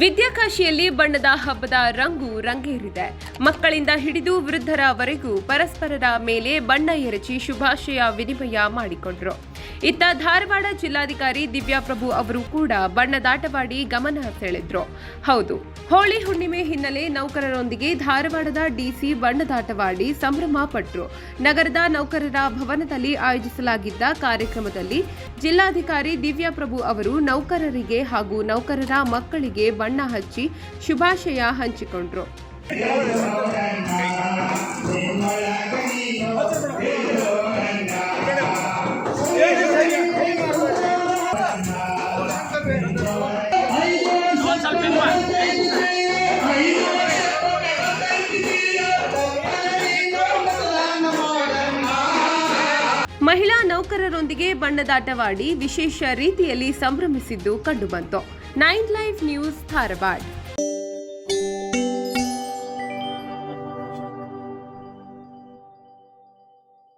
ವಿದ್ಯಾಕಾಶಿಯಲ್ಲಿ ಬಣ್ಣದ ಹಬ್ಬದ ರಂಗು ರಂಗೇರಿದೆ. ಮಕ್ಕಳಿಂದ ಹಿಡಿದು ವೃದ್ಧರವರೆಗೂ ಪರಸ್ಪರರ ಮೇಲೆ ಬಣ್ಣ ಎರಚಿ ಶುಭಾಶಯ ವಿನಿಮಯ ಮಾಡಿಕೊಂಡರು. ಇತ್ತ ಧಾರವಾಡ ಜಿಲ್ಲಾಧಿಕಾರಿ ದಿವ್ಯಾಪ್ರಭು ಅವರು ಕೂಡ ಬಣ್ಣದಾಟವಾಡಿ ಗಮನ ಸೆಳೆದ್ರು. ಹೌದು, ಹೋಳಿ ಹುಣ್ಣಿಮೆ ಹಿನ್ನೆಲೆ ನೌಕರರೊಂದಿಗೆ ಧಾರವಾಡದ ಡಿಸಿ ಬಣ್ಣದಾಟವಾಡಿ ಸಂಭ್ರಮ ಪಟ್ಟರು ನಗರದ ನೌಕರರ ಭವನದಲ್ಲಿ ಆಯೋಜಿಸಲಾಗಿದ್ದ ಕಾರ್ಯಕ್ರಮದಲ್ಲಿ ಜಿಲ್ಲಾಧಿಕಾರಿ ದಿವ್ಯಾಪ್ರಭು ಅವರು ನೌಕರರಿಗೆ ಹಾಗೂ ನೌಕರರ ಮಕ್ಕಳಿಗೆ ಬಣ್ಣ ಹಚ್ಚಿ ಶುಭಾಶಯ ಹಂಚಿಕೊಂಡ್ರು. ಮಹಿಳಾ ನೌಕರರೊಂದಿಗೆ ಬಣ್ಣದಾಟವಾಡಿ ವಿಶೇಷ ರೀತಿಯಲ್ಲಿ ಸಂಭ್ರಮಿಸಿದ್ದು ಕಂಡುಬಂತು. Nine live news Dharwad